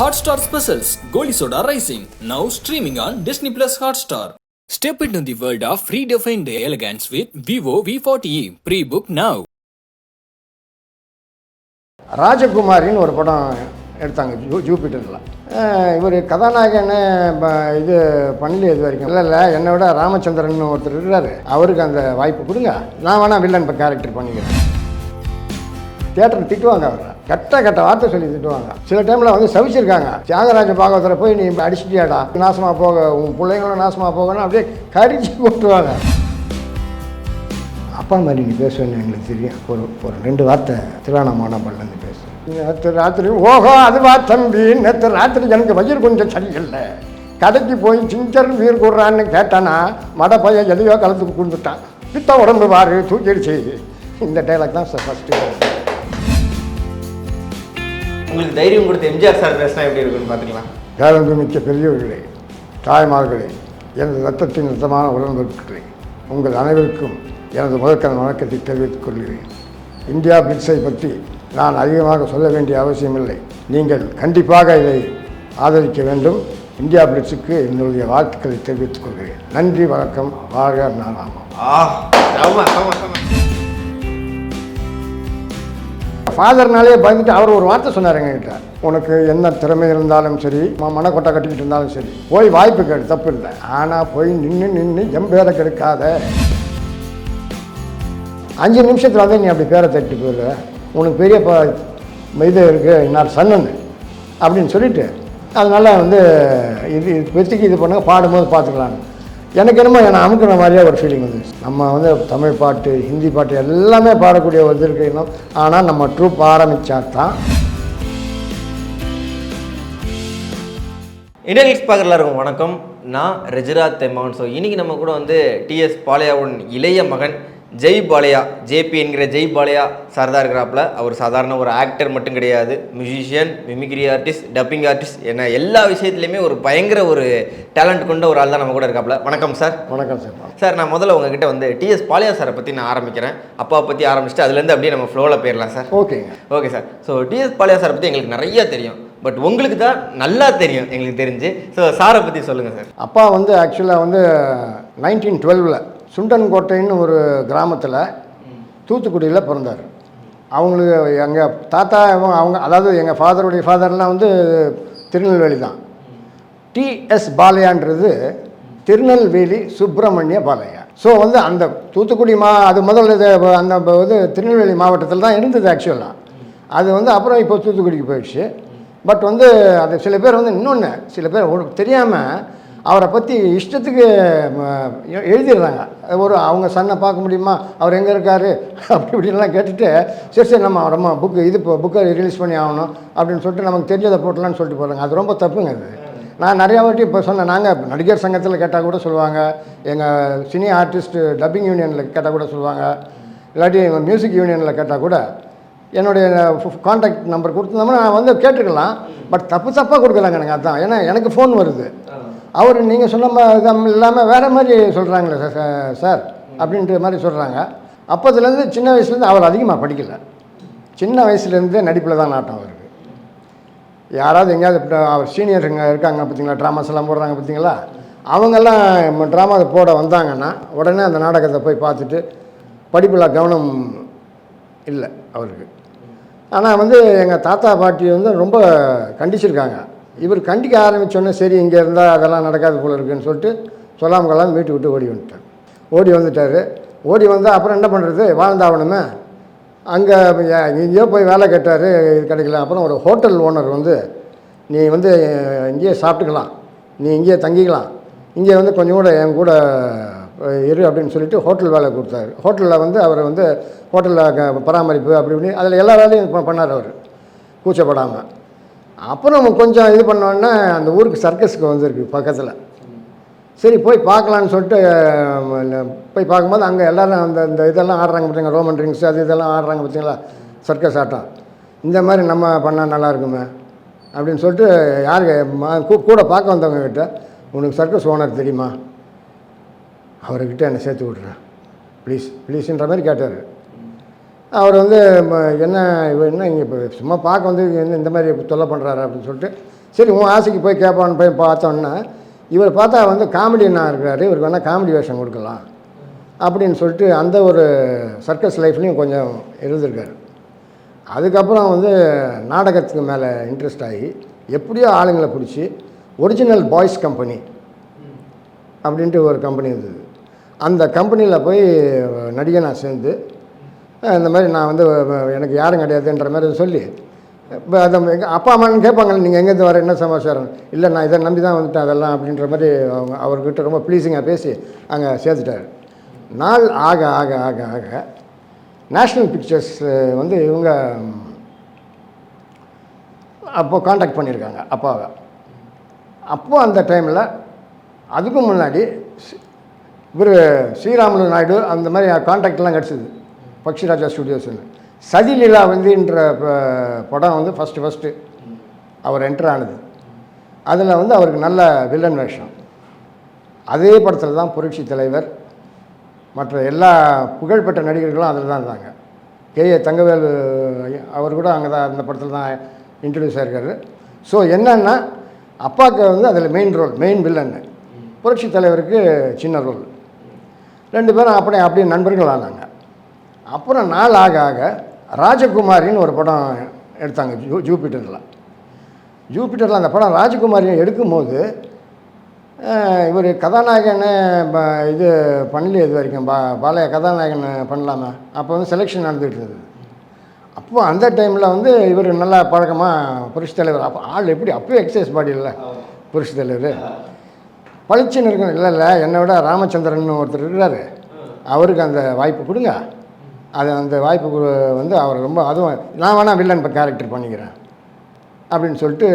Hotstar Specials Goli Soda Rising now streaming on Disney Plus Hotstar. Step into the world of redefined elegance with Vivo V40e. Pre-book now. ராஜகுமாரின்னு ஒரு படம் எடுத்தாங்க zoo ஜூபிட்டரில் இவர் கதாநாயகன் ப- இது பண்ணல இது வரைக்கும் இல்லை இல்லை என்னை விட ராமச்சந்திரன் ஒருத்தர் இருக்கிறாரு அவருக்கு அந்த வாய்ப்பு கொடுங்க நான் வேணா வில்லன் இப்போ கேரக்டர் பண்ணிக்கிறேன் தியேட்டர் திட்டுவாங்க அவரை. கெட்ட கெட்ட வார்த்தை சொல்லி திட்டுவாங்க. சில டைமில் வந்து சவிச்சிருக்காங்க. தியாகராஜ பாகவதரை போய் நீ அடிச்சிட்டியாடா? நாசமாக போக உன் பிள்ளைங்களும் நாசமாக போகணும் அப்படியே கடிச்சு போட்டுருவாங்க. அப்பா மாதிரி நீ பேசுவேன்னு எங்களுக்கு தெரியும். ஒரு ஒரு ரெண்டு வார்த்தை திருவானமான பண்ணு பேசுவேன் நேற்று ராத்திரி ஓஹோ அதுவா தம்பி நேற்று ராத்திரி எனக்கு வயிறு கொஞ்சம் சரியில்லை. கடைக்கு போய் சிஞ்சர் வீர் கூடுறான்னு கேட்டானா மட பையன் எதையோ கலந்து கொடுத்துட்டான். பித்த உடம்பு பாரு தூக்கிடுச்சு. இந்த டைலாக் தான் சார் ஃபஸ்ட்டு உங்களுக்கு தைரியம் கொடுத்து எம்ஜிஆர் சார் பேசினா எப்படி இருக்குன்னு பார்த்துக்கலாம் பேரன்பு மிக்க பெரியவர்களே தாய்மார்களே எனது ரத்தத்தின் ரத்தமான உடன்பிறப்புகளே உங்கள் அனைவருக்கும் எனது முதற்கண் வணக்கத்தை தெரிவித்துக் கொள்கிறேன். இந்தியா பிரிட்ஸை பற்றி நான் அதிகமாக சொல்ல வேண்டிய அவசியமில்லை. நீங்கள் கண்டிப்பாக இதை ஆதரிக்க வேண்டும். இந்தியா பிரிட்ஸுக்கு என்னுடைய வாழ்த்துக்களை தெரிவித்துக் கொள்கிறேன். நன்றி வணக்கம் வாழ்க நாளாமா ஆ ஆமா ஆமா ஆமா ஃபாதர்னாலே பயந்துட்டு அவர் ஒரு வார்த்தை சொன்னார் எங்ககிட்ட. உனக்கு என்ன திறமை இருந்தாலும் சரி ம- மனக்கொட்டை கட்டிக்கிட்டு இருந்தாலும் சரி போய் வாய்ப்பு கேடு தப்பு இல்லை. ஆனால் போய் நின்று நின்று என் பேரை கெடுக்காத. அஞ்சு நிமிஷத்தில் வந்து நீ அப்படி பேரை தட்டி போயிடுற உனக்கு பெரிய ப இது இருக்குது இன்னார் சன்னு அப்படின்னு சொல்லிட்டு அதனால் வந்து இது இப்போதைக்கு இது பண்ணுங்க பாடும்போது பார்த்துக்கலான்னு எனக்கு என்னமோ என்னை அமுக்கிற மாதிரியே ஒரு ஃபீலிங் வந்துச்சு நம்ம வந்து தமிழ் பாட்டு ஹிந்தி பாட்டு எல்லாமே பாடக்கூடிய ஒரு இது ஆனால் நம்ம ட்ரூப் ஆரம்பித்தா தான் இந்தியன் நியூஸ் பார்க்குற எல்லாருக்கும் வணக்கம். நான் ரெஜிராத் தெம்மான் ஸோ இன்னைக்கு நம்ம கூட வந்து டிஎஸ் பாலையாவுடன் இளைய மகன் ஜெய் பாலையா ஜேபி என்கிற ஜெய் பாலையா சார் தான் இருக்கிறாப்புல. அவர் சாதாரண ஒரு ஆக்டர் மட்டும் கிடையாது. Musician mimicry artist dubbing artist என எல்லா விஷயத்துலையுமே ஒரு பயங்கர ஒரு டேலண்ட் கொண்ட ஒரு ஆள் தான் நம்ம கூட இருக்காப்புல. வணக்கம் சார். வணக்கம் சார். சார் நான் முதல்ல உங்ககிட்ட வந்து டிஎஸ் பாலியா சாரை பற்றி நான் ஆரம்பிக்கிறேன். அப்பா பற்றி ஆரம்பிச்சுட்டு அதுலேருந்து அப்படியே நம்ம ஃப்ளோவில் போயிடலாம் சார். ஓகேங்க. Okay sir. So TS Balaiah சாரை பற்றி எங்களுக்கு நிறைய தெரியும். பட் உங்களுக்கு தான் நல்லா தெரியும் எங்களுக்கு தெரிஞ்சு. ஸோ சாரை பற்றி சொல்லுங்கள் சார். அப்பா வந்து ஆக்சுவலாக வந்து நைன்டீன் டுவெல்வில் சுண்டன்கோட்டைன்னு ஒரு கிராமத்தில் தூத்துக்குடியில் பிறந்தார். அவங்களுக்கு எங்கள் தாத்தா அவங்க- அவங்க அதாவது எங்கள் ஃபாதருடைய ஃபாதர்லாம் வந்து திருநெல்வேலி தான். டிஎஸ் பாலையான்றது திருநெல்வேலி சுப்பிரமணிய பாலையா. ஸோ வந்து அந்த தூத்துக்குடி மா அது முதல்ல இது அந்த இது திருநெல்வேலி மாவட்டத்தில் தான் இருந்தது ஆக்சுவலாக அது வந்து அப்புறம் இப்போ தூத்துக்குடிக்கு போயிடுச்சு. பட் வந்து அது சில பேர் வந்து இன்னொன்று சில பேர் தெரியாமல் அவரை பற்றி இஷ்டத்துக்கு எழுதிடுறாங்க. ஒரு அவங்க சன்னை பார்க்க முடியுமா? அவர் எங்கே இருக்கார்? அப்படி இப்படின்லாம் கேட்டுட்டு சரி சரி நம்ம ரொம்ப புக்கு இது இப்போ புக்கை ரிலீஸ் பண்ணி ஆகணும் அப்படின்னு சொல்லிட்டு நமக்கு தெரிஞ்சதை போட்டலான்னு சொல்லிட்டு போகிறாங்க அது ரொம்ப தப்புங்க அது. நான் நிறையா வாட்டி இப்போ சொன்னேன் நாங்கள் நடிகர் சங்கத்தில் கேட்டால் கூட சொல்லுவாங்க எங்கள் சினி ஆர்டிஸ்ட்டு டப்பிங் யூனியனில் கேட்டால் கூட சொல்லுவாங்க இல்லாட்டி மியூசிக் யூனியனில் கேட்டால் கூட என்னுடைய காண்டாக்ட் நம்பர் கொடுத்துருந்தோம்னா நான் வந்து கேட்டுக்கலாம் பட் தப்பு தப்பாக கொடுக்கலாங்க எனக்கு அதான். ஏன்னா எனக்கு ஃபோன் வருது. அவர் நீங்கள் சொன்ன மாதிரி இல்லாமல் வேறு மாதிரி சொல்கிறாங்களே சார் சார் அப்படின்ற மாதிரி சொல்கிறாங்க அப்போதுலேருந்து சின்ன வயசுலேருந்து அவர் அதிகமாக படிக்கல. சின்ன வயசுலேருந்தே நடிப்பில் தான் நாட்டம் அவருக்கு. யாராவது எங்கேயாவது அவர் சீனியருங்க இருக்காங்க பார்த்தீங்களா? ட்ராமாஸ் எல்லாம் போடுறாங்க பார்த்தீங்களா? அவங்கெல்லாம் ட்ராமா போட வந்தாங்கன்னா உடனே அந்த நாடகத்தை போய் பார்த்துட்டு படிப்பில் கவனம் இல்லை அவருக்கு. ஆனால் வந்து எங்கள் தாத்தா பாட்டி வந்து ரொம்ப கண்டிச்சிருக்காங்க. இவர் கண்டிக்க ஆரம்பித்தோன்னே சரி இங்கே இருந்தால் அதெல்லாம் நடக்காது போல இருக்குன்னு சொல்லிட்டு சொல்லாமல் வீட்டு விட்டு ஓடி வந்துட்டார். ஓடி வந்துட்டார். ஓடி வந்தால் அப்புறம் என்ன பண்ணுறது வாழ்ந்தாவணுமே அங்கே எங்கேயோ போய் வேலை கேட்டார் இது கிடைக்கல. அப்புறம் ஒரு ஹோட்டல் ஓனர் வந்து நீ வந்து இங்கேயே சாப்பிட்டுக்கலாம். நீ இங்கேயே தங்கிக்கலாம். இங்கே வந்து கொஞ்சம் கூட என் கூட இரு அப்படின்னு சொல்லிட்டு ஹோட்டல் வேலை கொடுத்தாரு. ஹோட்டலில் வந்து அவர் வந்து ஹோட்டலில் பராமரிப்பு அப்படி இப்படி அதில் எல்லா வேலையும் பண்ணார் அவர். கூச்சப்படாமல் அப்புறம் கொஞ்சம் இது பண்ணோன்னே அந்த ஊருக்கு சர்க்கஸுக்கு வந்துருக்கு பக்கத்தில். சரி போய் பார்க்கலான்னு சொல்லிட்டு போய் பார்க்கும்போது அங்கே எல்லோரும் அந்த இந்த இதெல்லாம் ஆடுறாங்க பார்த்தீங்களா ரோமன் ரிங்ஸ் அது இதெல்லாம் ஆடுறாங்க பார்த்தீங்களா சர்க்கஸ் ஆட்டம். இந்த மாதிரி நம்ம பண்ணால் நல்லா இருக்குமே? அப்படின்னு சொல்லிட்டு யாருக்கு கூட பார்க்க வந்தவங்க கிட்ட உனக்கு சர்க்கஸ் ஓனர் தெரியுமா? அவர்கிட்ட என்னை சேர்த்து விட்றேன். ப்ளீஸ் ப்ளீஸ்ன்ற மாதிரி கேட்டார். அவர் வந்து என்ன இவர் என்ன இங்கே இப்போ சும்மா பார்க்க வந்து என்ன இந்த மாதிரி தொல்லை பண்ணுறாரு அப்படின்னு சொல்லிட்டு சரி உன் ஆசைக்கு போய் கேட்பான்னு போய் பார்த்தோன்னா இவர் பார்த்தா வந்து காமெடியனாக இருக்கிறாரு? இவருக்கு வேணால் காமெடி வேஷம் கொடுக்கலாம். அப்படின்னு சொல்லிட்டு அந்த ஒரு சர்க்கஸ் லைஃப்லேயும் கொஞ்சம் இருந்திருக்காரு. அதுக்கப்புறம் வந்து நாடகத்துக்கு மேலே இன்ட்ரெஸ்ட் ஆகி எப்படியோ ஆளுங்களை பிடிச்சி ஒரிஜினல் பாய்ஸ் கம்பெனி அப்படின்ட்டு ஒரு கம்பெனி இருந்தது. அந்த கம்பெனியில் போய் நடிகனாக சேர்ந்து இந்த மாதிரி நான் வந்து எனக்கு யாரும் கிடையாதுன்ற மாதிரி சொல்லி இப்போ அதை எங்கள் அப்பா அம்மான்னு கேட்பாங்க நீங்கள் எங்கேருந்து வர என்ன சமாச்சாரம்? இல்லை நான் இதை நம்பி தான் வந்துட்டேன் அதெல்லாம் அப்படின்ற மாதிரி அவங்க அவர்கிட்ட ரொம்ப ப்ளீஸிங்காக பேசி அங்கே சேர்த்துட்டார். நாள் ஆக ஆக ஆக ஆக நேஷ்னல் பிக்சர்ஸ் வந்து இவங்க அப்போது காண்டாக்ட் பண்ணியிருக்காங்க அப்பாவை. அப்போது அந்த டைமில் அதுக்கும் முன்னாடி இவர் ஸ்ரீராமுலு நாயுடு அந்த மாதிரி காண்டாக்ட்லாம் கிடச்சிது. பக்ஷிராஜா ஸ்டுடியோஸ்னு சதிலீலா வந்துன்ற ப- படம் வந்து ஃபஸ்ட்டு ஃபஸ்ட்டு அவர் என்டர் ஆனது. அதில் வந்து அவருக்கு நல்ல வில்லன் வேஷம். அதே படத்தில் தான் புரட்சி தலைவர் மற்ற எல்லா புகழ்பெற்ற நடிகர்களும் அதில் தான் இருந்தாங்க. கே. ஏ. தங்கவேலு அவர் கூட அங்கே தான் அந்த படத்தில் தான் இன்ட்ரடியூஸ் ஆயிருக்காரு. ஸோ என்னன்னா அப்பாவுக்கு வந்து அதில் மெயின் ரோல் மெயின் வில்லன்னு புரட்சி தலைவருக்கு சின்ன ரோல் ரெண்டு பேரும் அப்படியே அப்படியே நண்பர்கள் ஆனாங்க. அப்புறம் நாள் ஆக ஆக ராஜகுமாரின்னு ஒரு படம் எடுத்தாங்க ஜூ ஜூபிட்டரில். ஜூபிட்டரில் அந்த படம் ராஜகுமாரி எடுக்கும்போது இவர் கதாநாயகன் ப- இது பண்ணலையே இது வரைக்கும் பா பாலைய கதாநாயகன் பண்ணலாமா? அப்போ வந்து செலெக்ஷன் நடந்துகிட்டு இருந்தது. அப்போது அந்த டைமில் வந்து இவர் நல்லா பழக்கமாக புருஷ தலைவர். அப்போ ஆள் எப்படி அப்போயும் எக்ஸசைஸ் பாடி இல்லை புருஷ தலைவர். பளிச்சுன்னு இருக்கணும். இல்லை இல்லை என்னை விட ராமச்சந்திரன் ஒருத்தர் இருக்கிறாரு அவருக்கு அந்த வாய்ப்பு கொடுங்க. அது அந்த வாய்ப்பு வந்து அவர் ரொம்ப அதுவும் நான் வேணால் வில்லன் கேரக்டர் பண்ணிக்கிறேன் அப்படின்னு சொல்லிட்டு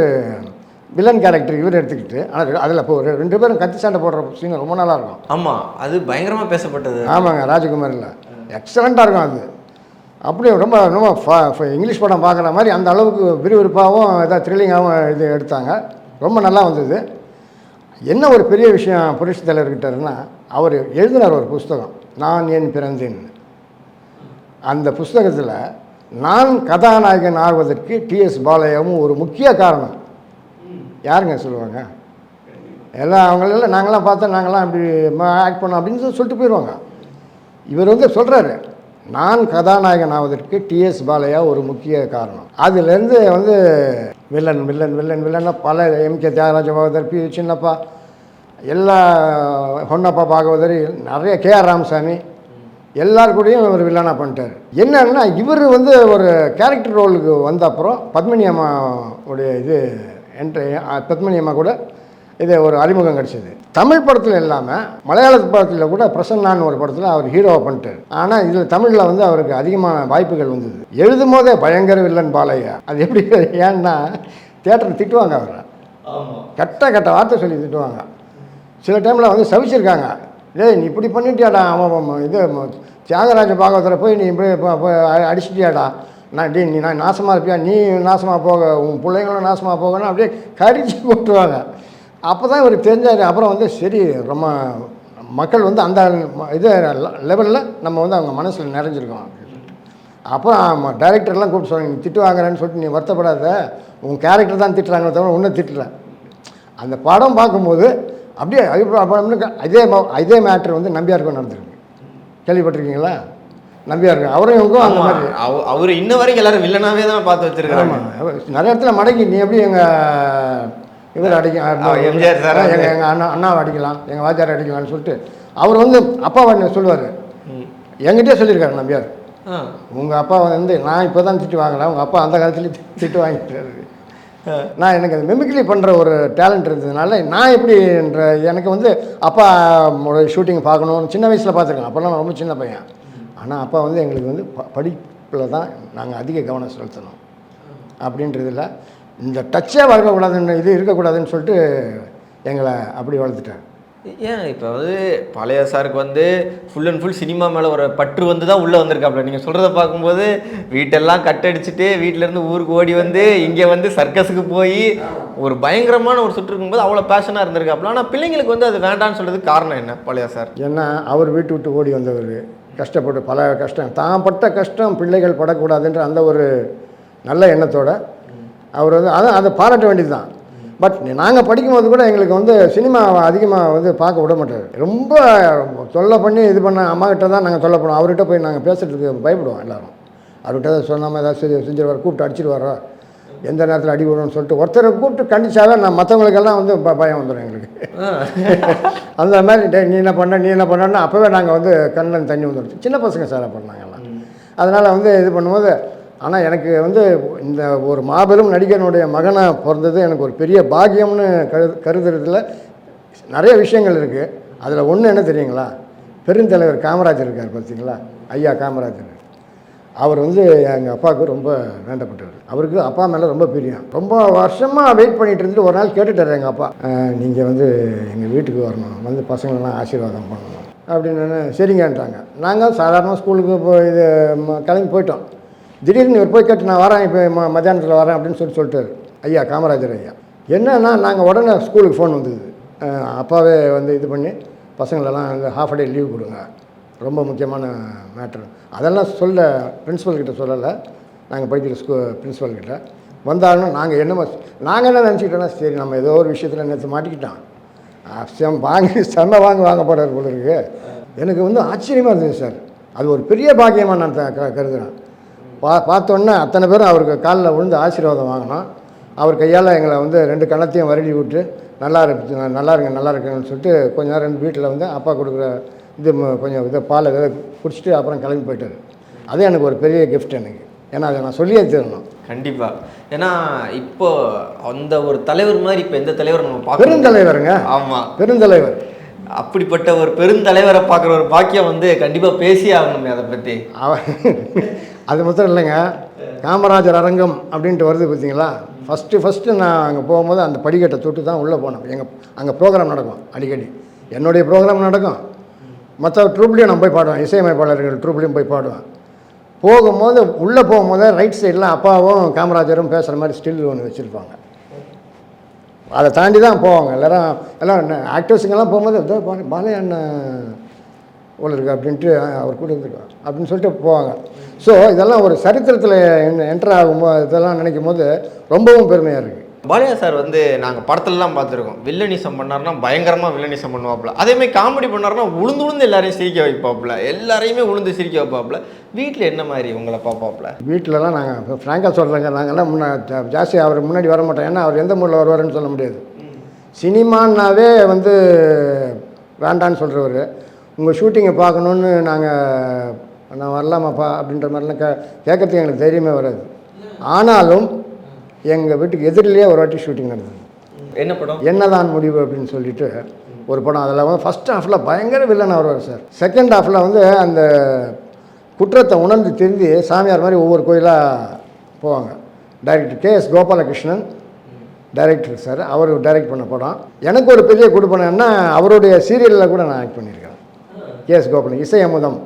வில்லன் கேரக்டர் இவர் எடுத்துக்கிட்டு ஆனால் அதில் இப்போ ரெண்டு பேரும் கத்தி சண்டை போடுற சீன் ரொம்ப நல்லா இருக்கும். ஆமாம் அது பயங்கரமாக பேசப்பட்டது. ஆமாங்க ராஜகுமாரில். எக்ஸலண்ட்டாக இருக்கும் அது. அப்படியே ரொம்ப ரொம்ப இங்கிலீஷ் படம் பார்க்குற மாதிரி அந்த அளவுக்கு விறுவிறுப்பாகவும் ஏதாவது த்ரில்லிங்காகவும் இது எடுத்தாங்க. ரொம்ப நல்லா வந்தது. என்ன ஒரு பெரிய விஷயம் புரட்சி தலைவர்கிட்டன்னா அவர் எழுதினார் ஒரு புஸ்தகம் நான் ஏன் பிறந்தேன் அந்த புஸ்தகத்தில் நான் கதாநாயகன் ஆகுவதற்கு டிஎஸ் பாலையாவும் ஒரு முக்கிய காரணம். யாருங்க சொல்லுவாங்க? எல்லாம் அவங்களெல்லாம் நாங்களாம் பார்த்தா நாங்களாம் இப்படி ஆக்ட் பண்ணோம் அப்படின்னு சொல்லி சொல்லிட்டு போயிடுவாங்க இவர் வந்து சொல்கிறாரு நான் கதாநாயகன் ஆவதற்கு டிஎஸ் பாலையா ஒரு முக்கிய காரணம். அதுலேருந்து வந்து வில்லன் வில்லன் வில்லன் வில்லன்னா பல எம்கே தியாகராஜ பாகவதர் பி சின்னப்பா எல்லா ஹொன்னப்பா பாகவதர் நிறைய கே ஆர் ராமசாமி எல்லார் கூடயும் ஒரு வில்லனாக பண்ணிட்டார். என்னன்னா இவர் வந்து ஒரு கேரக்டர் ரோலுக்கு வந்த அப்புறம் பத்மினி அம்மா உடைய இது என்ட்ரி பத்மினி அம்மா கூட இது ஒரு அறிமுகம் கிடச்சிது. தமிழ் படத்தில் இல்லாமல் மலையாள படத்தில் கூட பிரசன்னான்னு ஒரு படத்தில் அவர் ஹீரோவை பண்ணிட்டார். ஆனால் இதில் தமிழில் வந்து அவருக்கு அதிகமான வாய்ப்புகள் வந்தது. எழுதும் போதே பயங்கர வில்லன் பாலையா? அது எப்படி ஏன்னா தேட்டரில் திட்டுவாங்க அவரை. கெட்ட கெட்ட வார்த்தை சொல்லி திட்டுவாங்க. சில டைமில் வந்து சவிச்சிருக்காங்க. டேய் நீ இப்படி பண்ணிட்டியாடா? அவன் இது தியாகராஜ பாகவத்தில் போய் நீ இப்படி அடிச்சிட்டியாடா? நான் டேய் நீ நான் நாசமாக இருப்பியா? நீ நாசமாக போக உன் பிள்ளைங்களும் நாசமாக போகணும் அப்படியே கடிச்சு போட்டுருவாங்க. அப்போ தான் இவர் தெரிஞ்சார். அப்புறம் வந்து சரி ரொம்ப மக்கள் வந்து அந்த இது லெவலில் நம்ம வந்து அவங்க மனசில் நிறைஞ்சிருக்கோம். அப்புறம் டைரக்டர்லாம் கூப்பிட்டு சொன்னாங்க நீ திட்டு வாங்குறேன்னு சொல்லிட்டு நீ வருத்தப்படாத. உன் கேரக்டர் தான் திட்டுறாங்களே தவிர ஒன்றும் திட்டல. அந்த படம் பார்க்கும்போது அப்படியே இதே இதே மேட்ரு வந்து நம்பியாருக்கும் நடந்திருக்கு. கேள்விப்பட்டிருக்கீங்களா? நம்பியாருக்கு. அவரும் இவங்களும் அந்த மாதிரி. அவர் இன்ன வரைக்கும் எல்லாரும் வில்லனாவே தான் பார்த்து வச்சிருக்காங்க நிறைய இடத்துல மடங்கி நீ எப்படி எங்கள் இவர் அடிக்க எம்ஜிஆர் சார் எங்கள் எங்கள் அண்ணா அண்ணாவை அடிக்கலாம் எங்கள் வாத்தியார் அடிக்கலாம்னு சொல்லிட்டு அவர் வந்து அப்பாவை சொல்லுவார்? என்கிட்டயே சொல்லியிருக்காரு நம்பியார். உங்கள் அப்பா வந்து நான் இப்போ தான் திட்டு வாங்கலாம் உங்கள் அப்பா அந்த காலத்துலேயே திட்டு வாங்கிட்டாரு. நான் எனக்கு அது மெமிக்ரி பண்ணுற ஒரு டேலண்ட் இருந்ததுனால நான் எப்படின்ற எனக்கு வந்து அப்பா ஷூட்டிங் பார்க்கணும்னு சின்ன வயசில் பார்த்துருக்கேன் அப்போல்லாம் நான் ரொம்ப சின்ன பையன். ஆனால் அப்பா வந்து எங்களுக்கு வந்து ப படிப்பில் தான் நாங்கள் அதிக கவனம் செலுத்தணும். அப்படின்றதில் இந்த டச்சே வளர்க்கக்கூடாதுன்னு இது இருக்கக்கூடாதுன்னு சொல்லிட்டு எங்களை அப்படி வளர்த்துட்டார். ஏன்? இப்போ வந்து பழைய சாருக்கு வந்து ஃபுல் அண்ட் ஃபுல் சினிமா மேலே ஒரு பற்று வந்து தான் உள்ளே வந்திருக்காப்புல நீங்கள் சொல்கிறத பார்க்கும்போது வீட்டெல்லாம் கட்டடிச்சிட்டு வீட்டிலேருந்து ஊருக்கு ஓடி வந்து இங்கே வந்து சர்க்கஸுக்கு போய் ஒரு பயங்கரமான ஒரு சுற்று இருக்கும்போது அவ்வளோ பேஷனாக இருந்திருக்காப்புல ஆனால் பிள்ளைங்களுக்கு வந்து அது வேண்டாம்னு சொல்கிறதுக்கு காரணம் என்ன பழைய சார் ஏன்னா அவர் வீட்டு விட்டு ஓடி வந்தவர். கஷ்டப்பட்டு பல கஷ்டம். தான் பட்ட கஷ்டம் பிள்ளைகள் படக்கூடாதுன்ற அந்த ஒரு நல்ல எண்ணத்தோடு அவர் வந்து அதான் அதை பாராட்ட வேண்டியது தான் பட் நாங்கள் படிக்கும்போது கூட எங்களுக்கு வந்து சினிமா அதிகமாக வந்து பார்க்க விட மாட்டார். ரொம்ப தொல்லை பண்ணி இது பண்ண அம்மா கிட்ட தான் நாங்கள் தொல்லை பண்ணுவோம். அவர்கிட்ட போய் நாங்கள் பேசுகிறதுக்கு பயப்படுவோம் எல்லாரும். அவர்கிட்ட ஏதாவது சொன்னாமல் ஏதாவது செஞ்சு செஞ்சிருவார் கூப்பிட்டு அடிச்சிருவாரோ? எந்த நேரத்தில் அடி விடுவோம்னு சொல்லிட்டு ஒருத்தரை கூப்பிட்டு கண்டிச்சாவே நான் மற்றவங்களுக்கெல்லாம் வந்து ப- பயம் வந்துடும் எங்களுக்கு. அந்த மாதிரி நீ என்ன பண்ண நீ என்ன பண்ணன்னு? அப்போவே நாங்கள் வந்து கண்ணில் தண்ணி வந்துடுச்சு சின்ன பசங்க சார் பண்ணாங்கல்லாம் அதனால் வந்து இது பண்ணும்போது ஆனால் எனக்கு வந்து இந்த ஒரு மாபெரும் நடிகனுடைய மகனாக பிறந்தது எனக்கு ஒரு பெரிய பாக்கியம்னு கரு கருதுறதுல நிறைய விஷயங்கள் இருக்குது அதில் ஒன்று என்ன தெரியுங்களா? பெருந்தலைவர் காமராஜர் இருக்கார் பார்த்தீங்களா ஐயா காமராஜர். அவர் வந்து எங்கள் அப்பாவுக்கு ரொம்ப வேண்டப்பட்டவர். அவருக்கு அப்பா மேலே ரொம்ப பிரியம். ரொம்ப வருஷமாக வெயிட் பண்ணிட்டு இருந்துட்டு ஒரு நாள் கேட்டுட்டார் எங்கள் அப்பா. நீங்கள் வந்து எங்கள் வீட்டுக்கு வரணும். வந்து பசங்களெலாம் ஆசீர்வாதம் பண்ணணும். அப்படின்னு சரிங்கன்றாங்க நாங்கள் சாதாரண ஸ்கூலுக்கு போய் இது கிளம்பி போயிட்டோம். திடீர்னு இவர் போய் கேட்டு நான் வரேன் இப்போ ம மத்தியானத்தில் வரேன் அப்படின்னு சொல்லி சொல்லிட்டாரு. ஐயா காமராஜர் ஐயா. என்னன்னா நாங்கள் உடனே ஸ்கூலுக்கு ஃபோன் வந்தது. அப்பாவே வந்து இது பண்ணி பசங்களெல்லாம் வந்து ஹாஃப் டே லீவ் கொடுங்க. ரொம்ப முக்கியமான மேட்ரு அதெல்லாம் சொல்ல பிரின்ஸிபல் கிட்ட சொல்லலை. நாங்கள் படிக்கிற ஸ்கூ பிரின்ஸிபல் கிட்ட. வந்தாலும் நாங்கள் என்ன நாங்கள் என்ன நினச்சிக்கிட்டோன்னா சரி நம்ம ஏதோ ஒரு விஷயத்தில் நேற்று மாட்டிக்கிட்டான். செம் வாங்கி செம்ம வாங்க வாங்க போகிறார் போல இருக்கு. எனக்கு வந்து ஆச்சரியமாக இருந்தது சார். அது ஒரு பெரிய பாக்கியமாக நான் கருதுகிறேன் க- பா பார்த்தோன்னே அத்தனை பேரும் அவருக்கு காலில் விழுந்து ஆசீர்வாதம் வாங்கினோம். அவர் கையால் எங்களை வந்து ரெண்டு கணத்தையும் வருடி விட்டு நல்லா இருக்கு நல்லா இருங்க நல்லா இருக்குன்னு சொல்லிட்டு கொஞ்ச நேரம் ரெண்டு வீட்டில் வந்து அப்பா கொடுக்குற இது கொஞ்சம் இதை பால் இதை குடிச்சிட்டு அப்புறம் கிளம்பி போயிட்டார். அது எனக்கு ஒரு பெரிய கிஃப்ட் எனக்கு. ஏன்னா அதை நான் சொல்லியே தரணும். கண்டிப்பா. ஏன்னா இப்போ அந்த ஒரு தலைவர் மாதிரி இப்போ எந்த தலைவர் நம்ம பார்க்க பெருந்தலைவருங்க. ஆமா. பெருந்தலைவர். அப்படிப்பட்ட ஒரு பெருந்தலைவரை பார்க்குற ஒரு பாக்கியம் வந்து கண்டிப்பா பேசி ஆகணுமே அதை பத்தி. அவ அது மட்டும் இல்லைங்க. காமராஜர் அரங்கம் அப்படின்ட்டு வருது பார்த்தீங்களா? ஃபஸ்ட்டு ஃபஸ்ட்டு நான் அங்கே போகும்போது அந்த படிக்கட்டை தொட்டு தான் உள்ளே போனோம் எங்கள் அங்கே ப்ரோக்ராம் நடக்கும் அடிக்கடி. என்னுடைய ப்ரோக்ராம் நடக்கும். மற்ற ட்ரூப்லேயும் நான் போய் பாடுவேன். இசையமைப்பாளர்கள் ட்ரூப்லேயும் போய் பாடுவேன். போகும்போது உள்ளே போகும்போது ரைட் சைடில் அப்பாவும் காமராஜரும் பேசுகிற மாதிரி ஸ்டில் ஒன்று வச்சுருப்பாங்க. அதை தாண்டி தான் போவாங்க. எல்லாரும் எல்லாம் ஆக்டர்ஸுங்கெல்லாம் போகும்போது இதோ அண்ணன் உள்ள இருக்கு அப்படின்ட்டு "ஆ, அவர் கூட இருந்திருக்கார் அப்படின்னு சொல்லிட்டு போவாங்க. ஸோ இதெல்லாம் ஒரு சரித்திரத்தில் என்டர் ஆகும்போது இதெல்லாம் நினைக்கும் போது ரொம்பவும் பெருமையாக இருக்குது பாலியா சார் வந்து நாங்க படத்துலலாம் பார்த்துருக்கோம். வில்லனிசம் பண்ணாருன்னா பயங்கரமா வில்லனிசம் பண்ணுவாப்புல. அதே மாதிரி காமெடி பண்ணாருன்னா உளுந்து உளுந்து எல்லாரையும் சிரிக்க வைப்பாப்புல. எல்லாரையுமே உளுந்து சிரிக்க வைப்பாப்புல. வீட்டில் என்ன மாதிரி உங்களை பார்ப்பாப்புல? வீட்டிலலாம் நாங்கள் ஃப்ராங்காக சொல்கிறேங்க நாங்கள்லாம் முன்ன ஜாஸ்தி அவர் முன்னாடி வர மாட்டோம். ஏன்னா அவர் எந்த மூடில் வருவாருன்னு சொல்ல முடியாது. சினிமான்னாவே வந்து வேண்டான்னு சொல்கிறவர் உங்கள் ஷூட்டிங்கை பார்க்கணுன்னு நாங்கள் நான் வரலாமாப்பா அப்படின்ற மாதிரிலாம் கே கேட்கறதுக்கு எங்களுக்கு தைரியமே வராது. ஆனாலும் எங்கள் வீட்டுக்கு எதிரிலேயே ஒரு வாட்டி ஷூட்டிங் நடந்தது. என்ன படம்? என்னதான் முடிவு அப்படின்னு சொல்லிட்டு ஒரு படம். அதில் வந்து ஃபஸ்ட் ஹாஃபில் பயங்கர வில்லன் வருவார் சார். செகண்ட் ஹாஃபில் வந்து அந்த குற்றத்தை உணர்ந்து திருந்தி சாமியார் மாதிரி ஒவ்வொரு கோயிலாக போவாங்க. Director K S Gopalakrishnan director sir. அவர் டைரக்ட் பண்ண படம். எனக்கு ஒரு பெரிய கொடுப்பனம்னா அவருடைய சீரியலில் கூட நான் ஆக்ட் பண்ணியிருக்கேன் எஸ் கோபாலன் இசை அமுதம்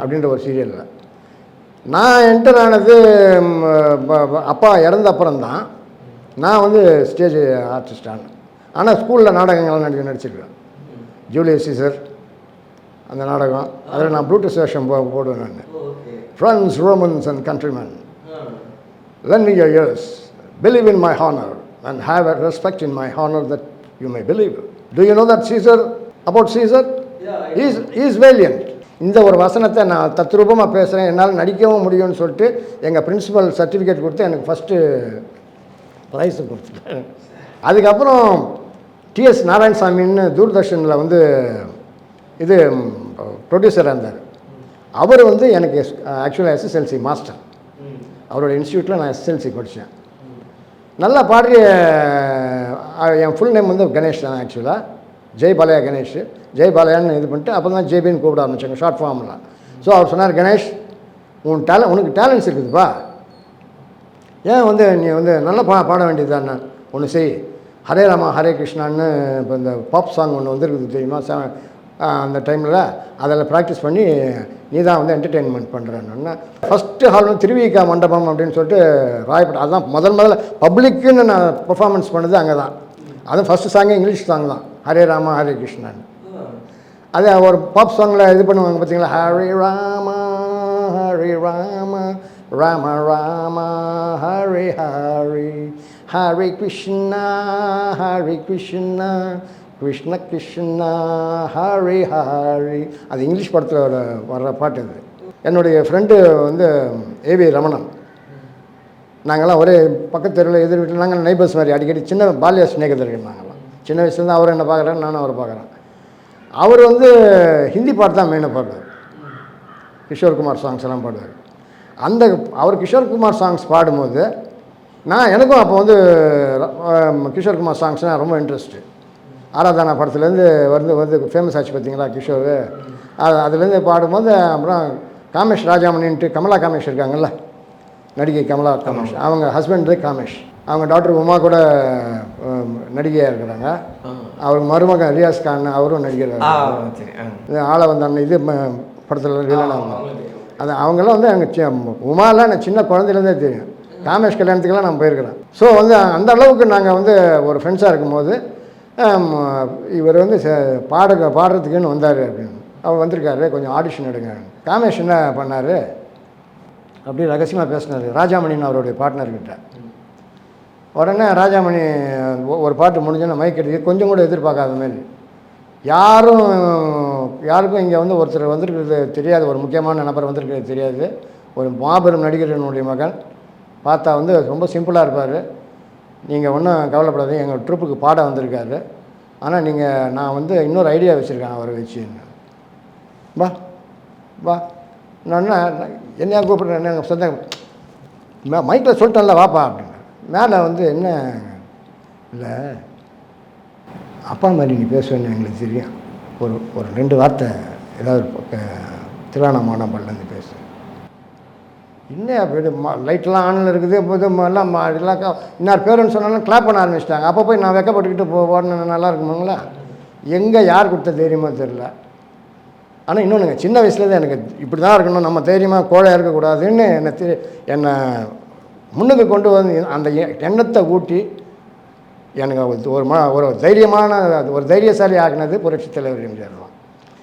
அப்படின்ற ஒரு சீரியலில் நான் என்டர் ஆனது ம், அப்பா இறந்த அப்புறம் தான் நான் வந்து ஸ்டேஜ் ஆர்டிஸ்ட் ஆனேன். ஆனால் ஸ்கூலில் நாடகங்கள் நடிக்க நடிச்சிருக்கேன். ஜூலியஸ் சீசர் அந்த நாடகம். அதில் நான் ப்ளூட்டஸ் வேஷம் போ போடுவேன் நான். Friends Romans and countrymen lend me your ears. Believe in my honor and have a respect in my honor that you may believe. Do you know that caesar? About he is valiant. இந்த ஒரு வசனத்தை நான் தத்ரூபமாக பேசுகிறேன் என்னால் நடிக்கவும் முடியும்னு சொல்லிட்டு எங்கள் பிரின்சிபல் சர்டிஃபிகேட் கொடுத்து எனக்கு ஃபஸ்ட்டு ப்ரைஸு கொடுத்துட்டேன் அதுக்கப்புறம் டிஎஸ் நாராயணசாமின்னு தூர்தர்ஷனில் வந்து இது ப்ரொடியூசராக இருந்தார். அவர் வந்து எனக்கு ஆக்சுவலாக எஸ்எஸ்எல்சி மாஸ்டர் அவரோட இன்ஸ்டியூட்டில் நான் எஸ்எல்சி படித்தேன் நல்லா பாடிய என் ஃபுல் நேம் வந்து கணேஷ் தான் ஆக்சுவலாக ஜெய் பாலையா கணேஷ் ஜெய் பாலையான்னு இது பண்ணிட்டு அப்போ தான் ஜேபின்னு கூப்பிட ஆரம்பிச்சாங்க ஷார்ட் ஃபார்மில் ஸோ அவர் சொன்னார் கணேஷ் உன் டேலண்ட் உனக்கு டேலண்ட்ஸ் இருக்குதுப்பா ஏன் வந்து நீ வந்து நல்லா பா பாட வேண்டியதுதானே? ஒன்று செய். ஹரே ராமா ஹரே கிருஷ்ணான்னு இப்போ இந்த பாப் சாங் ஒன்று வந்துருக்குது தெரியுமா? ச அந்த டைமில் அதில் ப்ராக்டிஸ் பண்ணி நீ தான் வந்து என்டர்டெயின்மெண்ட் பண்ணுறேன்னு ஃபஸ்ட்டு ஹால் வந்து திருவிக்கா மண்டபம் அப்படின்னு சொல்லிட்டு ராயப்பட்ட அதுதான் முதல் முதல்ல பப்ளிக்குன்னு நான் பெர்ஃபார்மன்ஸ் பண்ணது அங்கே தான் அதுவும் ஃபஸ்ட்டு சாங்கே இங்கிலீஷ் சாங் தான். ஹரே ராமா ஹரே கிருஷ்ணன். அது ஒரு பாப் சாங்கில் இது பண்ணுவாங்க பார்த்தீங்களா ஹரி ராமா ஹரி ராமா ராம ராமா ஹரி ஹரி ஹரி கிருஷ்ணா ஹரி கிருஷ்ணா கிருஷ்ண கிருஷ்ணா ஹரி ஹரி. அது இங்கிலீஷ் படத்தில் வர்ற பாட்டு இது என்னுடைய ஃப்ரெண்டு வந்து ஏவி ரமணன். நாங்கள்லாம் ஒரே பக்கத்து தெருவில் எதிர் வீட்டில் நாங்கள் நைபர்ஸ் மாதிரி அடிக்கடி சின்ன பால்யா சிநேகிதர்கள் நாங்கள் சின்ன வயசுலேருந்து அவர் என்ன பார்க்குறேன் நானும் அவரை பார்க்குறேன். அவர் வந்து ஹிந்தி பாட்டு தான் மெயினாக பாடுவார். கிஷோர்குமார் சாங்ஸ் எல்லாம் பாடுவார். அந்த அவர் கிஷோர்குமார் சாங்ஸ் பாடும்போது நான் எனக்கும் அப்போ வந்து கிஷோர்குமார் சாங்ஸ்னால் ரொம்ப இன்ட்ரெஸ்ட்டு ஆராதனா படத்துலேருந்து வந்து வந்து ஃபேமஸ் ஆச்சு பார்த்தீங்களா கிஷோர்? அது அதுலேருந்து பாடும்போது அப்புறம் காமேஷ் ராஜாமணின்ட்டு கமலா காமேஷ் இருக்காங்கல்ல நடிகை கமலா காமேஷ். அவங்க ஹஸ்பண்ட் காமேஷ். அவங்க டாக்டர் உமா கூட நடிகையாக இருக்கிறாங்க. அவர் மருமகன் ரியாஸ் கான் அவரும் இது ஆளை வந்த அண்ணன் இது படத்தில் வில்லனாக அது அவங்கெல்லாம் வந்து அவங்க சி- உமாலாம் எனக்கு சின்ன குழந்தையிலேருந்தே தெரியும். காமேஷ் கல்யாணத்துக்கெல்லாம் நான் போயிருக்கிறேன். ஸோ வந்து அந்த அளவுக்கு நாங்கள் வந்து ஒரு ஃப்ரெண்ட்ஸாக இருக்கும்போது இவர் வந்து ச- பாட பாடுறதுக்குன்னு வந்தார் அப்படின்னு. அவர் வந்திருக்காரு கொஞ்சம் ஆடிஷன் எடுங்க காமேஷ் என்ன பண்ணார்? அப்படியே ரகசியமாக பேசினார். ராஜாமணின்னு அவருடைய பார்ட்னர்கிட்ட உடனே ராஜாமணி ஒரு பாட்டு முடிஞ்சோன்னா மைக் எடுத்து கொஞ்சம் கூட எதிர்பார்க்காத மாதிரி. யாரும் யாருக்கும் இங்கே வந்து ஒருத்தர் வந்திருக்கிறது தெரியாது. ஒரு முக்கியமான நபர் வந்திருக்கிறது தெரியாது. ஒரு மாபெரும் நடிகரினுடைய மகன். பார்த்தா வந்து ரொம்ப சிம்பிளாக இருப்பார். நீங்கள் ஒன்றும் கவலைப்படாதீங்க. எங்கள் ட்ரிப்புக்கு பாட வந்திருக்காரு. ஆனால் நீங்கள் நான் வந்து இன்னொரு ஐடியா வச்சுருக்கேன் அவரை வச்சு. வா வா. நான் என்ன என்னையா கூப்பிட்றேன்? என்ன சொந்த மைக்கில் சொல்லிட்டேன்ல வாப்பா அப்படின்னு. மேலே வந்து என்ன? இல்லை. அப்பா மாதிரி நீ பேசுவேன்னு எங்களுக்கு தெரியும். ஒரு ஒரு ரெண்டு வார்த்தை ஏதாவது திருவானமான பல்லேருந்து பேசு. இன்னும் அப்படி லைட்லாம் ஆனில் இருக்குது போது எல்லாம் எல்லாம் க- இன்னார் பேருன்னு சொன்னாலும் கிளாப் பண்ண ஆரம்பிச்சிட்டாங்க. அப்போ போய் நான் வெக்கப்பட்டுக்கிட்டு போடணும் நல்லா இருக்குமாங்களா? எங்கே யார் கொடுத்த தைரியமோ தெரில ஆனால் இன்னொன்றுங்க சின்ன வயசுலேருந்து எனக்கு இப்படி தான் இருக்கணும். நம்ம தைரியமாக கோழையாக இருக்கக்கூடாதுன்னு என்னை தெ என்னை முன்னுக்கு கொண்டு வந்து அந்த எண்ணத்தை ஊட்டி எனக்கு ஒரு- ஒரு மா ஒரு தைரியமான ஒரு தைரியசாலி ஆகினது புரட்சி தலைவர் எம்ஜிஆர் தான்.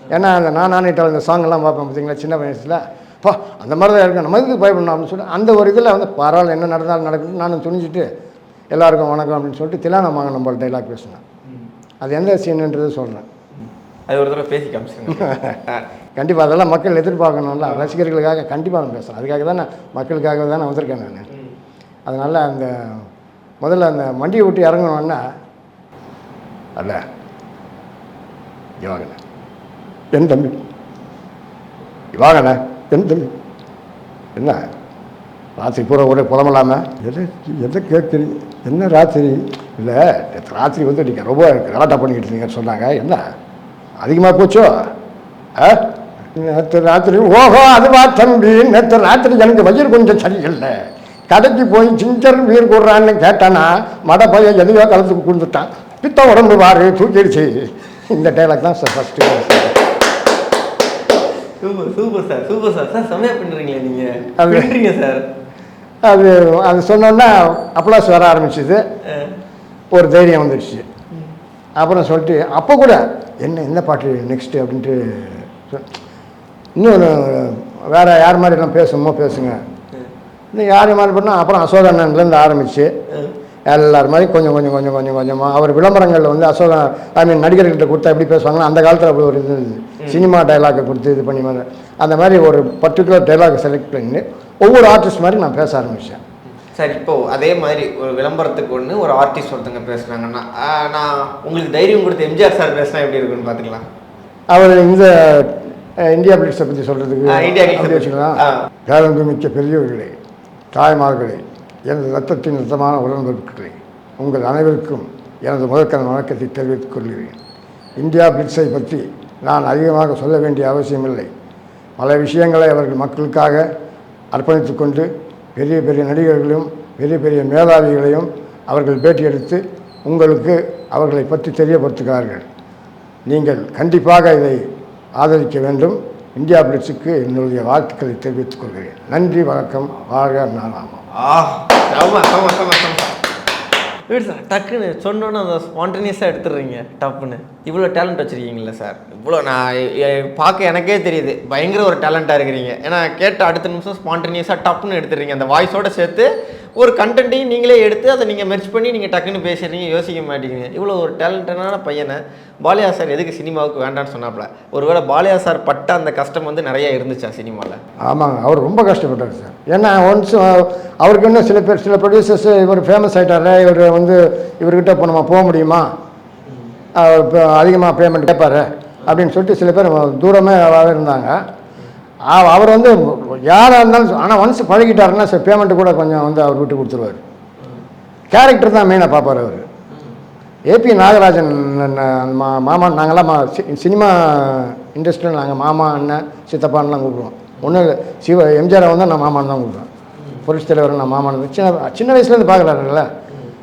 ஏன்னா அந்த நான் நானேட்டால் இந்த சாங்கெல்லாம் பார்ப்பேன் பார்த்தீங்களா சின்ன வயசில் பா அந்த மாதிரி தான் இருக்கு நம்ம எதுக்கு பயப்படணும்? அப்படின்னு சொல்லி அந்த ஒரு இதில் வந்து பரவாயில்ல என்ன நடந்தாலும் நடக்குது நானும் துணிஞ்சிட்டு எல்லாருக்கும் வணக்கம் அப்படின்னு சொல்லிட்டு திலானமாக நம்மள டைலாக் பேசினேன். அது எந்த சீனுன்றது சொல்கிறேன் அது ஒரு தடவை பேசி காமிச்சிருங்க. கண்டிப்பாக அதெல்லாம் மக்கள் எதிர்பார்க்கணும்ல. ரசிகர்களுக்காக கண்டிப்பாக நான் பேசுகிறேன் அதுக்காக தான் நான் மக்களுக்காக தான் வந்திருக்கேன் நான். அதனால் அந்த முதல்ல அந்த வண்டியை விட்டு இறங்கணுன்னா அல்ல இவாங்கண்ணே என் தம்பி. இவாங்கண்ணே என் தம்பி. என்ன? ராத்திரி பூரா ஒரே புலமலாம எதை எதை கேட்குறீங்க என்ன ராத்திரி? இல்லை ராத்திரி வந்து நீங்கள் ரொம்ப கலாட்டா பண்ணிக்கிட்டு இருந்தீங்கன்னு சொன்னாங்க. என்ன? அதிகமாக போச்சோ? ஆ? நேற்று ராத்திரி ஓஹோ அதுவா தம்பி. நேற்று ராத்திரி எனக்கு வயிறு கொஞ்சம் சரியில்லை. கடைக்கு போய் சிஞ்சர் வீர் கூடுறான்னு கேட்டானா மட பையன் எதையோ கலந்து கொடுத்துட்டான். பித்த உடம்பு வாரு தூக்கிடுச்சு. இந்த டைலாக் தான் sir first super super sir super sir sir செம்மையா பண்ணுறீங்களே நீங்க. அது- பண்ணுறீங்க சார் அது அது சொன்னோன்னா அப்ளாஸ் வர ஆரம்பிச்சுது. ஒரு தைரியம் வந்துடுச்சு. அப்புறம் சொல்லிட்டு அப்போ கூட என்ன என்ன பாட்டு நெக்ஸ்ட்டு அப்படின்ட்டு இன்னொரு வேறு யார் மாதிரிலாம் பேசணுமோ பேசுங்க. இன்னும் யார் மாதிரி பண்ணால் அப்புறம் அசோக அண்ணன்லேருந்து ஆரம்பிச்சு எல்லார் மாதிரி கொஞ்சம் கொஞ்சம் கொஞ்சம் கொஞ்சம் கொஞ்சமாக அவர் விளம்பரங்களில் வந்து அசோக ஐ மீன் நடிகர்கள்ட்ட கொடுத்தா எப்படி பேசுவாங்களோ அந்த காலத்தில் அப்படி ஒரு இது இருந்தது. சினிமா டைலாக்கை கொடுத்து இது பண்ணி மாதிரி அந்த மாதிரி ஒரு பர்டிகுலர் டைலாக் செலக்ட் பண்ணி ஒவ்வொரு ஆர்டிஸ்ட் மாதிரி நான் பேச ஆரம்பித்தேன் சார் இப்போ அதே மாதிரி ஒரு விளம்பரத்துக்கு ஒன்று ஒரு ஆர்டிஸ்ட் ஒருத்தங்க பேசுனாங்கன்னா ஆ, நான் உங்களுக்கு தைரியம் கொடுத்த எம்ஜிஆர் சார் பேசினா எப்படி இருக்குன்னு பார்த்துக்கலாம் அவர் இந்த இந்தியா பிளிட்ஸை பற்றி சொல்கிறதுக்கு இந்தியா. வச்சுக்கலாம். பேரன்பு மிக்க பெரியவர்களே தாய்மார்களே எனது ரத்தத்தின் ரத்தமான உடன்பிறப்புகளே உங்கள் அனைவருக்கும் எனது முதற்கன வணக்கத்தை தெரிவித்துக் கொள்கிறேன். இந்தியா பிளிட்ஸை பற்றி நான் அதிகமாக சொல்ல வேண்டிய அவசியமில்லை. பல விஷயங்களை அவர்கள் மக்களுக்காக அர்ப்பணித்து கொண்டு பெரிய பெரிய நடிகர்களையும் பெரிய பெரிய மேதாவிகளையும் அவர்கள் பேட்டி எடுத்து உங்களுக்கு அவர்களை பற்றி தெரியப்படுத்துகிறார்கள். நீங்கள் கண்டிப்பாக இதை ஆதரிக்க வேண்டும். இந்தியா பிளிட்ஸுக்கு என்னுடைய வாழ்த்துக்களை தெரிவித்துக் கொள்கிறேன். நன்றி வணக்கம். வாழ்க செம எப்படி சார் டக்குன்னு சொன்னோன்னு அந்த ஸ்பான்டேனியஸாக எடுத்துடுறீங்க டப்புன்னு. இவ்வளோ டேலண்ட் வச்சுருக்கீங்களா சார். இவ்வளோ நான் பார்க்க எனக்கே தெரியுது. பயங்கர ஒரு டேலண்ட்டாக இருக்கிறீங்க. ஏன்னா கேட்ட அடுத்த நிமிஷம் ஸ்பான்டேனியஸாக டப்புன்னு எடுத்துடுறீங்க. அந்த வாய்ஸோட சேர்த்து ஒரு கண்டென்ட்டையும் நீங்களே எடுத்து அதை நீங்கள் மெர்ச் பண்ணி நீங்கள் டக்குன்னு பேசுகிறீங்க யோசிக்க மாட்டேங்கிறீங்க இவ்வளோ ஒரு டேலண்டடான பையனை பாலியா சார் எதுக்கு சினிமாவுக்கு வேண்டாம்னு சொன்னாப்ல ஒருவேளை பாலியா சார் பட்ட அந்த கஷ்டம் வந்து நிறையா இருந்துச்சா சினிமாவில் ஆமாங்க அவர் ரொம்ப கஷ்டப்பட்டார் சார். ஏன்னா ஒன்ஸ் அவருக்கு இன்னும் சில பேர் சில ப்ரொடியூசர்ஸ் இவர் ஃபேமஸ் ஆகிட்டாரு இவர் வந்து இவர்கிட்ட இப்போ நம்ம போக முடியுமா? இப்போ அதிகமாக பேமெண்ட் கேட்பாரு அப்படின்னு சொல்லிட்டு சில பேர் தூரமே இருந்தாங்க அவர் வந்து யாராக இருந்தாலும் ஆனால் ஒன்ஸ் பழகிட்டாருன்னா சார் பேமெண்ட்டு கூட கொஞ்சம் வந்து அவர் விட்டு கொடுத்துருவார். கேரக்டர் தான் மெயினாக பார்ப்பார் அவர். ஏபி நாகராஜன் மா மாமா நாங்கள்லாம் மா சி- சினிமா இண்டஸ்ட்ரியில் நாங்கள் மாமா அண்ணன் சித்தப்பான்லாம் கூப்பிடுவோம். ஒன்றும் இல்லை சிவ எம்ஜிஆரை வந்து நான் மாமான்னு தான் கூப்பிடுவேன். புரட்சி தலைவர் நான் மாமான்னு சின்ன சின்ன வயசுலேருந்து பார்க்குறாருல்ல.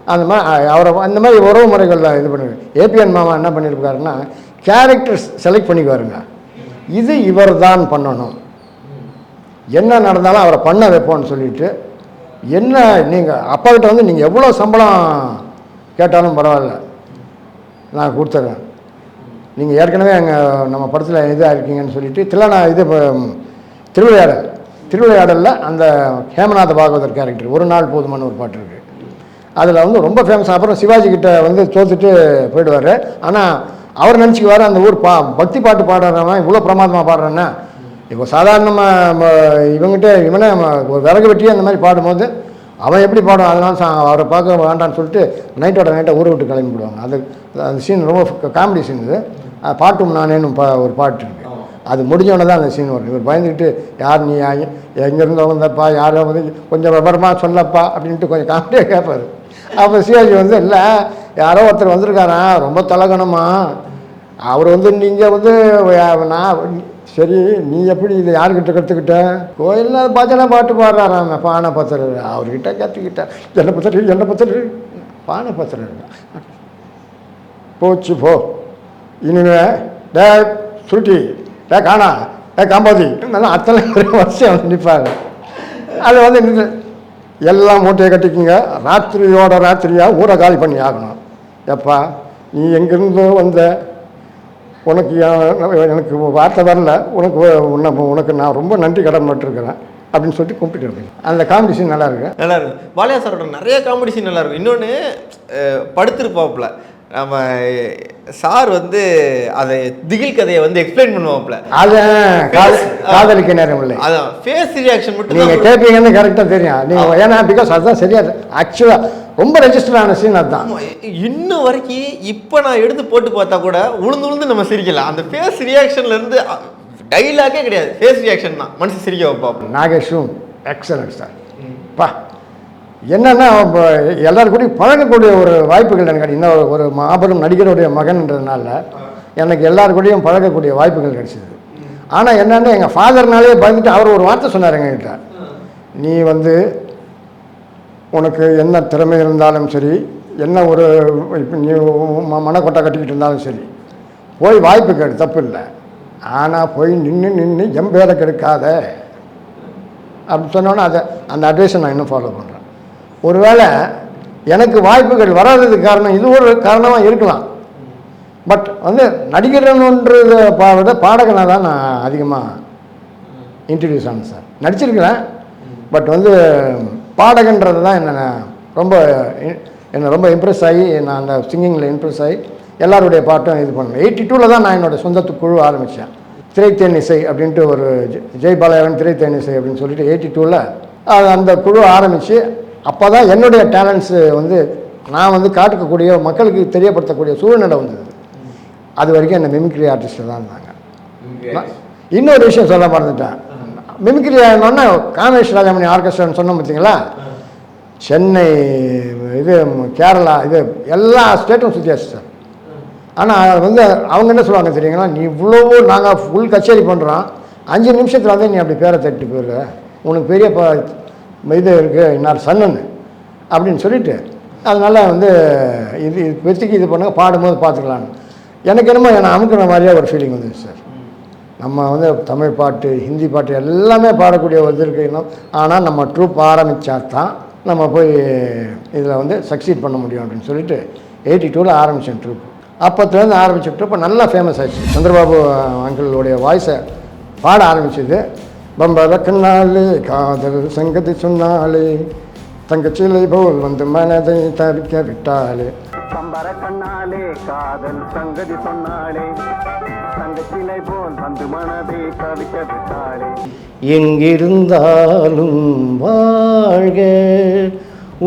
அந்த மாதிரி அவரை அந்த மாதிரி உறவு முறைகளில் இது பண்ணுவேன் ஏபிஎன் மாமா என்ன பண்ணியிருக்காருன்னா கேரக்டர்ஸ் செலக்ட் பண்ணிக்குவாருங்க. இது இவர் தான் பண்ணணும். என்ன நடந்தாலும் அவரை பண்ண வைப்போம்னு சொல்லிட்டு என்ன நீங்கள் அப்பாக்கிட்ட வந்து நீங்கள் எவ்வளோ சம்பளம் கேட்டாலும் பரவாயில்ல. நான் கொடுத்துட்றேன் நீங்கள் ஏற்கனவே எங்கள் நம்ம படத்தில் இதாக இருக்கீங்கன்னு சொல்லிட்டு தில்லனா இது திருவிளையாடல். திருவிளையாடலில் அந்த ஹேமநாத பாகவதர் கேரக்டர் ஒரு நாள் போதுமான ஒரு பாட்டு இருக்குது அதில் வந்து ரொம்ப ஃபேமஸ் அப்புறம் சிவாஜி கிட்ட வந்து தோத்துட்டு போயிடுவார். ஆனால் அவர் நினச்சிக்குவார் அந்த ஊர் பா பக்தி பாட்டு பாடுறவன் இவ்வளோ பிரமாதமாக பாடுறேன்னா இப்போ சாதாரணமாக இவங்ககிட்ட இவனே ஒரு விறகு வெட்டி அந்த மாதிரி பாடும்போது அவன் எப்படி பாடும் அதனால சா அவரை பார்க்க வேண்டாம்னு சொல்லிட்டு நைட்டோட நைட்டை ஊரை விட்டு கிளம்பிடுவாங்க அது அந்த சீன் ரொம்ப காமெடி சீன் இது. பாட்டும் நானேன்னு பா ஒரு பாட்டு இருக்கு. அது முடிஞ்சவொடனே தான் அந்த சீன் வரும். இவர் பயந்துக்கிட்டு யார் நீ? எங்கேருந்து வந்தப்பா? யாரோ வந்து கொஞ்சம் விவரமாக சொல்லப்பா அப்படின்ட்டு கொஞ்சம் காமெடியாக கேட்பாரு. அப்போ சிவாஜி வந்து இல்லை யாரோ ஒருத்தர் வந்திருக்காராம் ரொம்ப தலகணமா அவர் வந்து நீங்கள் வந்து நான் சரி நீ எப்படி இதை யாருக்கிட்ட கற்றுக்கிட்ட கோயிலில் பஜனை பாட்டு பாடுறாராம பானை பத்திர அவர்கிட்ட கற்றுக்கிட்டேன் என்ன பத்திரர் என்ன பத்திரர் பானை பத்திரர் போச்சு போ. இனிமே டே சுருட்டி. டே காணா. டே காம்பாதி. நல்லா அத்தனை வருஷம் வந்து நிற்பாங்க அது வந்து நின்று எல்லாம் மூட்டையை கட்டிக்கிங்க. ராத்திரியோட ராத்திரியாக ஊரை காலி பண்ணி ஆகணும். எப்பா நீ எங்கேருந்தோ வந்த உனக்கு என் எனக்கு வார்த்தை வரல. உனக்கு உன்னை உனக்கு நான் ரொம்ப நன்றி கடன்பட்டுருக்கிறேன் அப்படின்னு சொல்லிட்டு கும்பிட்டுட்டு அந்த காம்படிஷன் நல்லா இருக்கு. நல்லா இருக்கும் பாலியா சாரோட நிறைய காம்படிஷன் நல்லா இருக்கும் இன்னொன்று படுத்திருப்பாப்புல. நம்ம சார் வந்து அதை திகில் கதையை வந்து எக்ஸ்பிளைன் பண்ணுவாப்புல. அது காத- காதலிக்க நேரம் இல்லை. அதான் ஃபேஸ் ரியாக்ஷன் மட்டும் நீங்க தான் கேட்பீங்கன்னு கரெக்டாக தெரியும். நீங்க ஏன்னா பிகாஸ் அதுதான் சரியா ஆக்சுவலாக ரொம்ப ரெஜிஸ்டர் ஆன சீன் அதுதான். இன்னும் வரைக்கும் இப்போ நான் எடுத்து போட்டு பார்த்தா கூட உளுந்து உளுந்து நம்ம சிரிக்கலாம். அந்த ஃபேஸ் ரியாக்ஷன்ல இருந்து டைலாக்கே கிடையாது. ஃபேஸ் ரியாக்ஷன் தான். மனுஷன் சிரிக்க வைப்பாப்புல நாகேஷும் எக்ஸலன்ட் சார் பா என்னன்னா இப்போ எல்லாரும் கூடயும் பழகக்கூடிய ஒரு வாய்ப்புகள் எனக்கு இன்னும் ஒரு மாபெரும் நடிகருடைய மகன்ன்றதுனால எனக்கு எல்லாரு கூடயும் பழகக்கூடிய வாய்ப்புகள் கிடைச்சிது. ஆனால் என்னன்னா எங்கள் ஃபாதர்னாலே பயந்துட்டு அவர் ஒரு வார்த்தை சொன்னார் எங்ககிட்ட நீ வந்து உனக்கு என்ன திறமை இருந்தாலும் சரி என்ன ஒரு இப்போ நீ மனக்கொட்டை கட்டிக்கிட்டு இருந்தாலும் சரி போய் வாய்ப்பு கேடு தப்பு இல்லை. ஆனால் போய் நின்று நின்று எம்பேரை கெடுக்காத. அப்படி சொன்னோன்னே அதை அந்த அட்வைஸை நான் இன்னும் ஃபாலோ பண்ணுறேன் ஒருவேளை எனக்கு வாய்ப்புகள் வராததுக்கு காரணம் இது ஒரு காரணமாக இருக்கலாம். பட் வந்து நடிகர்ன்றத பா விட பாடகனாக தான் நான் அதிகமாக இன்ட்ரடியூஸ் ஆனேன் சார். நடிச்சிருக்கிறேன். பட் வந்து பாடகன்றது தான் என்ன ரொம்ப என்னை ரொம்ப இம்ப்ரெஸ் ஆகி நான் அந்த சிங்கிங்கில் இம்ப்ரெஸ் ஆகி எல்லாருடைய பாட்டும் இது பண்ணேன். எயிட்டி டூவில் தான் நான் என்னோடய சொந்த குழு ஆரம்பித்தேன் திரைத்தேன் இசை அப்படின்ட்டு ஒரு ஜெ- ஜெய் பாலாயவன் திரைத்தேன் இசை அப்படின்னு சொல்லிட்டு எயிட்டி டூவில் அந்த குழு ஆரம்பித்து அப்போ தான் என்னுடைய டேலண்ட்ஸு வந்து நான் வந்து காட்டுக்கக்கூடிய மக்களுக்கு தெரியப்படுத்தக்கூடிய சூழ்நிலை வந்தது. அது வரைக்கும் என்ன மிமிக்ரி ஆர்டிஸ்ட்டு தான் இருந்தாங்க. இன்னொரு விஷயம் சொல்ல மறந்துட்டேன். மிமிக்ரி ஆகணும்னா காமேஷ் ராஜாமணி ஆர்கெஸ்ட்ரான்னு சொன்னோம் பார்த்தீங்களா சென்னை இது கேரளா இது எல்லா ஸ்டேட்டும் சுற்றியாச்சு சார். ஆனால் வந்து அவங்க என்ன சொல்லுவாங்க தெரியுங்களா? நீ இவ்வளவோ நாங்கள் ஃபுல் கச்சேரி பண்ணுறோம் அஞ்சு நிமிஷத்தில் வந்து நீ அப்படி பேரை தட்டி போயிடுற. உனக்கு பெரிய ப இது இருக்குது இன்னார் சன்னன்னு அப்படின்னு சொல்லிட்டு அதனால் வந்து இது இப்போதைக்கு இது பண்ணுங்க பாடும்போது பார்த்துக்கலான்னு எனக்கு என்னமோ என்னை அமுக்கிற மாதிரியே ஒரு ஃபீலிங் வந்துச்சு சார். நம்ம வந்து தமிழ் பாட்டு ஹிந்தி பாட்டு எல்லாமே பாடக்கூடிய ஒரு இது இன்னும். ஆனால் நம்ம ட்ரூப் ஆரம்பித்தா தான் நம்ம போய் இதில் வந்து சக்சீட் பண்ண முடியும் அப்படின்னு சொல்லிட்டு எயிட்டி டூவில் ஆரம்பித்தேன் ட்ரூப் அப்போத்துலேருந்து ஆரம்பித்த ட்ரூப் நல்லா ஃபேமஸ் ஆச்சு சந்திரபாபு அங்கிளுடைய வாய்ஸை பாட ஆரம்பிச்சது. பம்பர காதல் சங்கதி சொன்னாலே தங்கச்சிலை போல் வந்து மனதை தவிக்க விட்டாலே பம்பர கண்ணாலே காதல் சங்கதி சொன்னாளே தங்கச்சிலை போல் வந்து மனதை தவிக்க விட்டாளே எங்கிருந்தாலும் வாழ்க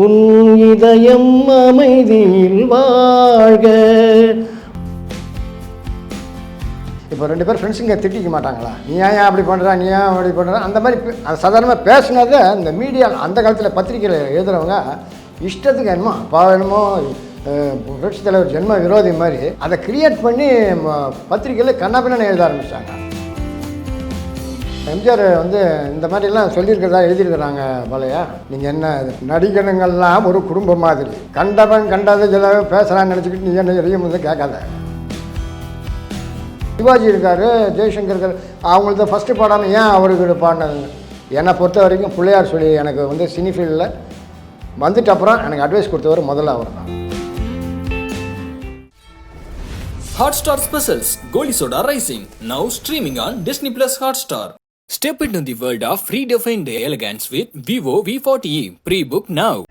உன் இதயம் அமைதியில் வாழ்க. இப்போ ரெண்டு பேரும் ஃப்ரெண்ட்ஸுங்க திட்டிக்க மாட்டாங்களா? நீ ஏன் ஏன் அப்படி பண்ணுறா நீ ஏன் அப்படி பண்ணுற அந்த மாதிரி சாதாரணமாக பேசுனதை இந்த மீடியா அந்த காலத்தில் பத்திரிக்கையில் எழுதுறவங்க இஷ்டத்துக்கு என்னமோ அப்பா அஹ், புரட்சி தலைவர் ஜென்ம விரோதி மாதிரி அதை கிரியேட் பண்ணி ம- பத்திரிக்கையில் கண்ணாபின்னு எழுத ஆரம்பிச்சாங்க. எம்ஜிஆர் வந்து இந்த மாதிரிலாம் சொல்லியிருக்கிறதா எழுதியிருக்கிறாங்க பழையா நீங்கள் என்ன நடிகனுங்கள்லாம் ஒரு குடும்பம் மாதிரி. கண்டவன் கண்டாத சில பேசுகிறான்னு நினச்சிக்கிட்டு நீ என்ன எதையும் வந்து கேட்காத. சிவாஜி இருக்கார் ஜெய்சங்கர் இருக்கார். அவங்களது ஃபஸ்ட்டு பாடாமல் ஏன் அவருக்கு பாடினது என்னை பொறுத்த வரைக்கும் பிள்ளையார் சொல்லி எனக்கு வந்து சினி ஃபீல்டில் வந்துட்டு அப்புறம் எனக்கு அட்வைஸ் கொடுத்தவர் முதல்ல அவர் தான் Hotstar Specials Goli Soda Rising now streaming on Disney Plus Hotstar. Step into the world of free defined elegance with Vivo V40e. Pre-book now.